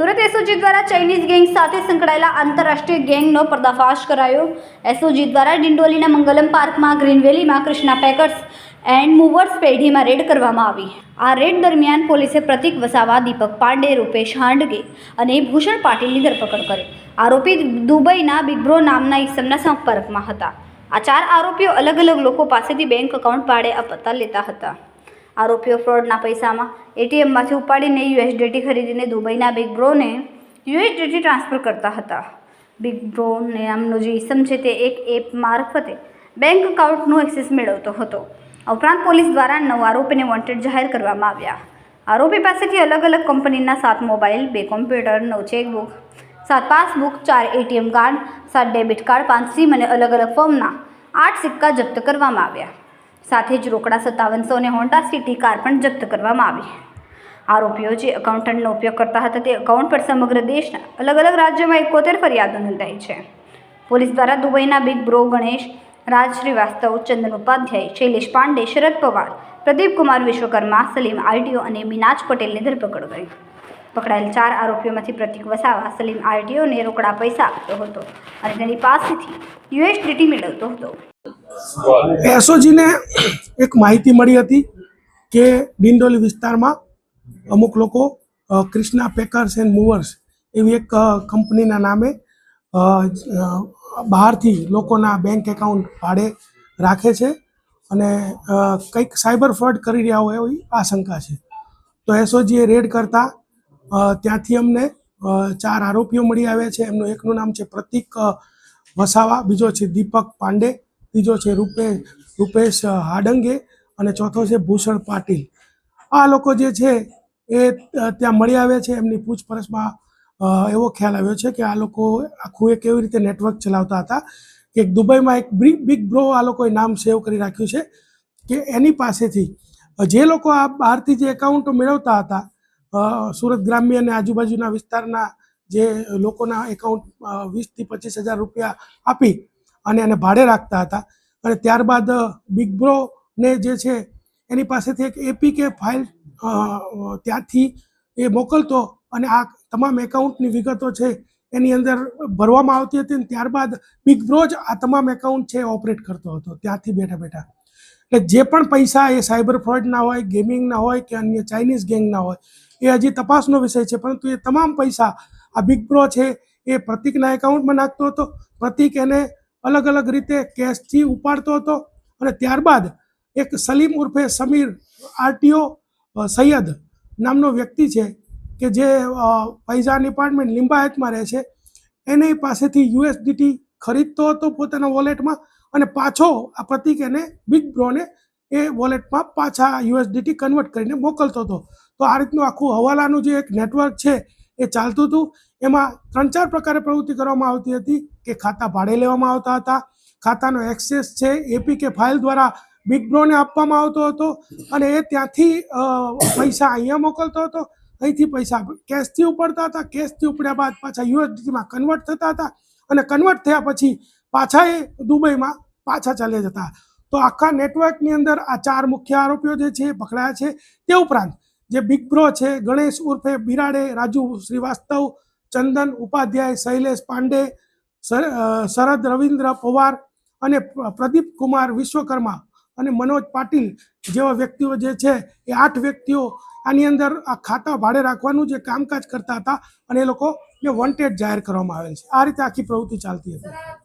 Surat SOG દ્વારા Chinese gang સાથે સંકળાયેલા આંતરરાષ્ટ્રીય ગેંગનો પર્દાફાશ કરાયો. એસઓજી દ્વારા ડિંડોલીના મંગલમ પાર્કમાં ગ્રીનવેલીમાં કૃષ્ણા પેકર્સ એન્ડ મૂવર્સ પેઢીમાં રેડ કરવામાં આવી. આ રેડ દરમિયાન પોલીસે પ્રતિક વસાવા દીપક પાંડે, રૂપેશ હાંડગે અને ભૂષણ પાટીલની ધરપકડ કરી. આરોપી દુબઈના બિગ્બ્રો નામના ઇસમના સંપર્કમાં હતા. આ ચાર આરોપીઓ અલગ અલગ લોકો પાસેથી બેંક એકાઉન્ટ ભાડે આપતા લેતા હતા. આરોપીઓ ફ્રોડના પૈસામાં એટીએમમાંથી ઉપાડીને યુએસડીટી ખરીદીને દુબઈના બિગ બ્રોને યુએસડીટી ટ્રાન્સફર કરતા હતા. બિગ બ્રો નામનો જે ઇસમ છે તે એક એપ મારફતે બેંક એકાઉન્ટનું એક્સેસ મેળવતો હતો. ઉપરાંત પોલીસ દ્વારા નવ આરોપીને વોન્ટેડ જાહેર કરવામાં આવ્યા. આરોપી પાસેથી અલગ અલગ કંપનીના સાત મોબાઈલ, બે કોમ્પ્યુટર, નવ ચેકબુક, સાત પાસબુક, ચાર એટીએમ કાર્ડ, સાત ડેબિટ કાર્ડ, પાંચ સિમ અને અલગ અલગ ફોર્મના આઠ સિક્કા જપ્ત કરવામાં આવ્યા. સાથે જ રોકડા સત્તાવનસો અને હોન્ડા સિટી કાર પણ જપ્ત કરવામાં આવી. આરોપીઓ જે એકાઉન્ટન્ટનો ઉપયોગ કરતા હતા તે એકાઉન્ટ પર સમગ્ર દેશના અલગ અલગ રાજ્યોમાં એકોતેર ફરિયાદો નોંધાઈ છે. પોલીસ દ્વારા દુબઈના big bro Ganesh Raj Shrivastava Chandan Upadhyay, Shailesh Pandey, Sharad Pawar, Pradeep Kumar Vishwakarma, Salim RTO અને મિનાજ પટેલની ધરપકડ કરી. પકડાયેલ ચાર આરોપીઓમાંથી પ્રતિક વસાવા, સલીમ આરટીઓને રોકડા પૈસા આપતો હતો અને તેની પાસેથી યુએસડીટી મેળવતો હતો. એસઓજીને એક માહિતી મળી હતી કે ડિંડોલી વિસ્તારમાં અમુક લોકો ક્રિષ્ના પેકર્સ એન્ડ મૂવર્સ એવી એક કંપનીના નામે બહારથી લોકોના બેંક એકાઉન્ટ ભાડે રાખે છે અને કંઈક સાયબર ફ્રોડ કરી રહ્યા હોય એવી આશંકા છે. તો એસઓજીએ રેડ કરતા ત્યાંથી અમને ચાર આરોપીઓ મળી આવ્યા છે. એમનું એકનું નામ છે પ્રતિક વસાવા, બીજો છે દીપક પાંડે. ત્રીજો છે રૂપે રૂપેશ હાડંગે અને ચોથો છે ભૂષણ પાટીલ. આ લોકો જે છે એ ત્યાં મળી આવ્યા છે, એમની પૂછપરછમાં એવો ખ્યાલ આવ્યો છે કે આ લોકો આખું એક કેવી રીતે નેટવર્ક ચલાવતા હતા કે દુબઈમાં એક બિગ બ્રો આ લોકોએ નામ સેવ કરી રાખ્યું છે કે એની પાસેથી જે લોકો આ બહારથી જે એકાઉન્ટો મેળવતા હતા સુરત ગ્રામ્ય અને આજુબાજુના વિસ્તારના જે લોકોના એકાઉન્ટ વીસથી પચીસ હજાર રૂપિયા આપી અને એને ભાડે રાખતા હતા. અને ત્યારબાદ બિગ બ્રોને જે છે, એની પાસેથી એક એપીકે ફાઇલ ત્યાંથી એ મોકલતો અને આ તમામ એકાઉન્ટની વિગતો છે એની અંદર ભરવામાં આવતી હતી અને ત્યારબાદ બિગ બ્રો જ આ તમામ એકાઉન્ટ છે ઓપરેટ કરતો હતો. ત્યાંથી બેઠા બેઠા. એટલે જે પણ પૈસા એ સાયબર ફ્રોડના હોય ગેમિંગના હોય કે અન્ય ચાઇનીઝ ગેંગના હોય, એ હજી તપાસનો વિષય છે. પરંતુ એ તમામ પૈસા આ બિગ બ્રો છે એ પ્રતિકના એકાઉન્ટમાં નાખતો હતો. પ્રતિક એને અલગ અલગ રીતે કેશથી ઉપાડતો હતો અને ત્યારબાદ એક સલીમ ઉર્ફે સમીર આરટીઓ સૈયદ નામનો વ્યક્તિ છે કે જે ફૈઝાન એપાર્ટમેન્ટ લિંબાયતમાં રહે છે. એની પાસેથી યુએસડીટી ખરીદતો હતો પોતાના વોલેટમાં અને પાછો આ પ્રતિક એને બિગ બ્રોને એ વોલેટમાં પાછા યુએસડીટી કન્વર્ટ કરીને મોકલતો હતો. તો આ રીતનું આખું હવાલાનું જે એક નેટવર્ક છે એ ચાલતું હતું. એમાં ત્રણ ચાર પ્રકારે પ્રવૃત્તિ કરવામાં આવતી હતી. કે ખાતા ભાડે લેવામાં આવતા હતા. ખાતાનો એક્સેસ છે, એપીકે ફાઇલ દ્વારા બિગ બ્રોને આપવામાં આવતો હતો. અને એ ત્યાંથી પૈસા અહીંયા મોકલતો હતો. અહીંથી પૈસા કેશથી ઉપડતા હતા. કેશથી ઉપડ્યા બાદ પાછા યુએસડીમાં કન્વર્ટ થતા હતા. અને કન્વર્ટ થયા પછી પાછા એ દુબઈમાં પાછા ચાલ્યા જતા. તો આખા નેટવર્કની અંદર આ ચાર મુખ્ય આરોપીઓ જે છે એ પકડાયા છે તે ઉપરાંત જે બિગ બ્રો છે, ગણેશ ઉર્ફે બિરાડે, રાજુ શ્રીવાસ્તવ, ચંદન ઉપાધ્યાય, શૈલેષ પાંડે શરદ રવિન્દ્ર પવાર અને પ્રદીપ કુમાર વિશ્વકર્મા અને મનોજ પાટીલ જેવા વ્યક્તિઓ જે છે, એ આઠ વ્યક્તિઓ આની અંદર આ ખાતા ભાડે રાખવાનું જે કામકાજ કરતા હતા અને એ લોકોને વોન્ટેડ જાહેર કરવામાં આવેલ છે. આ રીતે આખી પ્રવૃત્તિ ચાલતી હતી.